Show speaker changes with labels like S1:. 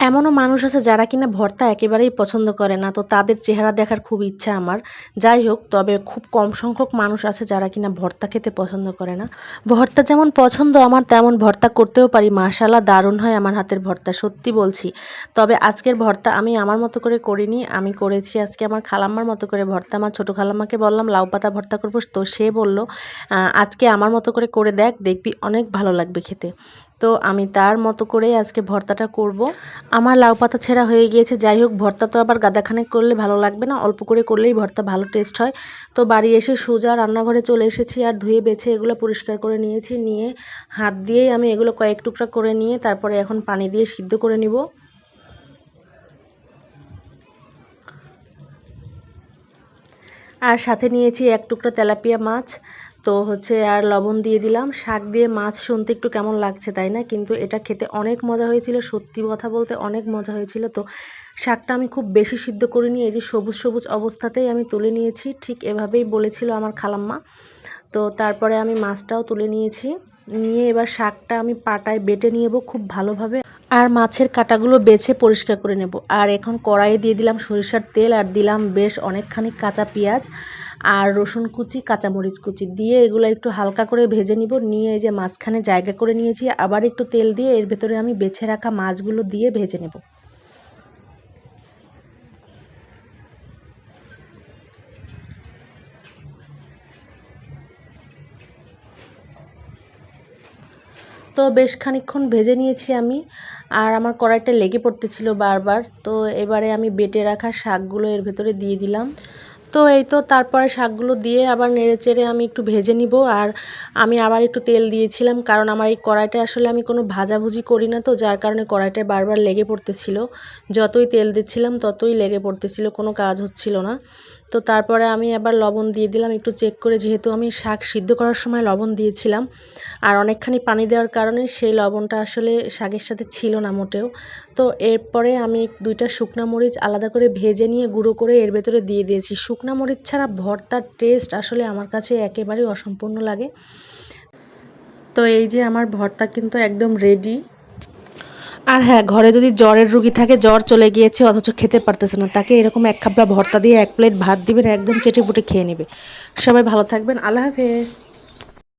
S1: এমনও মানুষ আছে যারা কিনা ভর্তা একেবারেই পছন্দ করে না, তো তাদের চেহারা দেখার খুব ইচ্ছা আমার। যাই হোক, তবে খুব কম সংখ্যক মানুষ আছে যারা কিনা ভর্তা খেতে পছন্দ করে না। ভর্তা যেমন পছন্দ আমার, তেমন ভর্তা করতেও পারি। মাশাল্লাহ দারুণ হয় আমার হাতের ভর্তা, সত্যি বলছি। তবে আজকের ভর্তা আমি আমার মতো করে করিনি, আমি করেছি আজকে আমার খালাম্মার মতো করে ভর্তা। আমার ছোটো খালাম্মাকে বললাম, লাউ পাতা ভর্তা করব? তো সে বলল আজকে আমার মতো করে করে দেখ, দেখবি অনেক ভালো লাগবে খেতে। তো আমি তার মতো করেই আজকে ভর্তাটা করব। আমার লাউ পাতা ছেঁড়া হয়ে গিয়েছে, যাই হোক, ভর্তা তো আবার গাদাখানে করলে ভালো লাগবে না, অল্প করে করলেই ভর্তা ভালো টেস্ট হয়। তো বাড়ি এসে সোজা রান্নাঘরে চলে এসেছি আর ধুয়ে বেছে এগুলো পরিষ্কার করে নিয়েছি, নিয়ে হাত দিয়েই আমি এগুলো কয়েক টুকরা করে নিয়ে তারপরে এখন পানি দিয়ে সিদ্ধ করে নিব। আর সাথে নিয়েছি এক টুকরা তেলাপিয়া মাছ তো হচ্ছে আর লবণ দিয়ে দিলাম। শাক দিয়ে মাছ শুনতে একটু কেমন লাগছে তাই না? কিন্তু এটা খেতে অনেক মজা হয়েছিল, সত্যি কথা বলতে অনেক মজা হয়েছিল। তো শাকটা আমি খুব বেশি সিদ্ধ করিনি, এই যে সবুজ সবুজ অবস্থাতেই আমি তুলে নিয়েছি, ঠিক এভাবেই বলেছিল আমার খালাম্মা। তো তারপরে আমি মাছটাও তুলে নিয়েছি। নিয়ে এবার শাকটা আমি পাটায় বেটে নিয়ে যাব খুব ভালোভাবে। আর মাছের কাটাগুলো বেছে পরিষ্কার করে নেব। আর এখন কড়াইয়ে দিয়ে দিলাম সরিষার তেল, আর দিলাম বেশ অনেকখানি কাঁচা পেঁয়াজ। আর রসুন কুচি, কাঁচামরিচ কুচি দিয়ে এগুলো একটু হালকা করে ভেজে নিব। নিয়ে এই যে মাঝখানে জায়গা করে নিয়েছি, আবার একটু তেল দিয়ে এর ভেতরে আমি বেছে রাখা মাছগুলো দিয়ে ভেজে নেব। তো বেশ খানিকক্ষণ ভেজে নিয়েছি আমি, আর আমার কড়াইটা লেগে পড়তেছিল বারবার। তো এবারে আমি বেটে রাখা শাকগুলো এর ভেতরে দিয়ে দিলাম। তো এই তো তারপরে শাকগুলো দিয়ে আবার নেড়ে চেড়ে আমি একটু ভেজে নিব। আর আমি আবার একটু তেল দিয়েছিলাম, কারণ আমার এই কড়াইটা আসলে আমি কোনো ভাজাভুজি করি না তো, যার কারণে কড়াইটায় বারবার লেগে পড়তেছিল। যতই তেল দিচ্ছিলাম ততই লেগে পড়তেছিল, কোনো কাজ হচ্ছিল না। তো তারপরে আমি আবার লবণ দিয়ে দিলাম, একটু চেক করে যেহেতু আমি শাক সিদ্ধ করার সময় লবণ দিয়েছিলাম। আর অনেকখানি পানি দেওয়ার কারণে সেই লবণটা আসলে শাকের সাথে ছিল না মোটেও। তো এরপরে আমি দুইটা শুকনা মরিচ আলাদা করে ভেজে নিয়ে গুঁড়ো করে এর ভেতরে দিয়ে দিয়েছি। শুকনা মরিচ ছাড়া ভর্তার টেস্ট আসলে আমার কাছে একেবারেই অসম্পূর্ণ লাগে। তো এই যে আমার ভর্তা কিন্তু একদম রেডি আর হ্যাঁ ঘরে যদি জ্বরের রুগী থাকে, জ্বর চলে গিয়েছে, অথচ খেতে পারতেছে না, তাকে এরকম এক খাবলা ভর্তা দিয়ে এক প্লেট ভাত দিবেন, একদম চেটে বুটে খেয়ে নেবে। সবাই ভালো থাকবেন, আল্লাহ হাফেজ।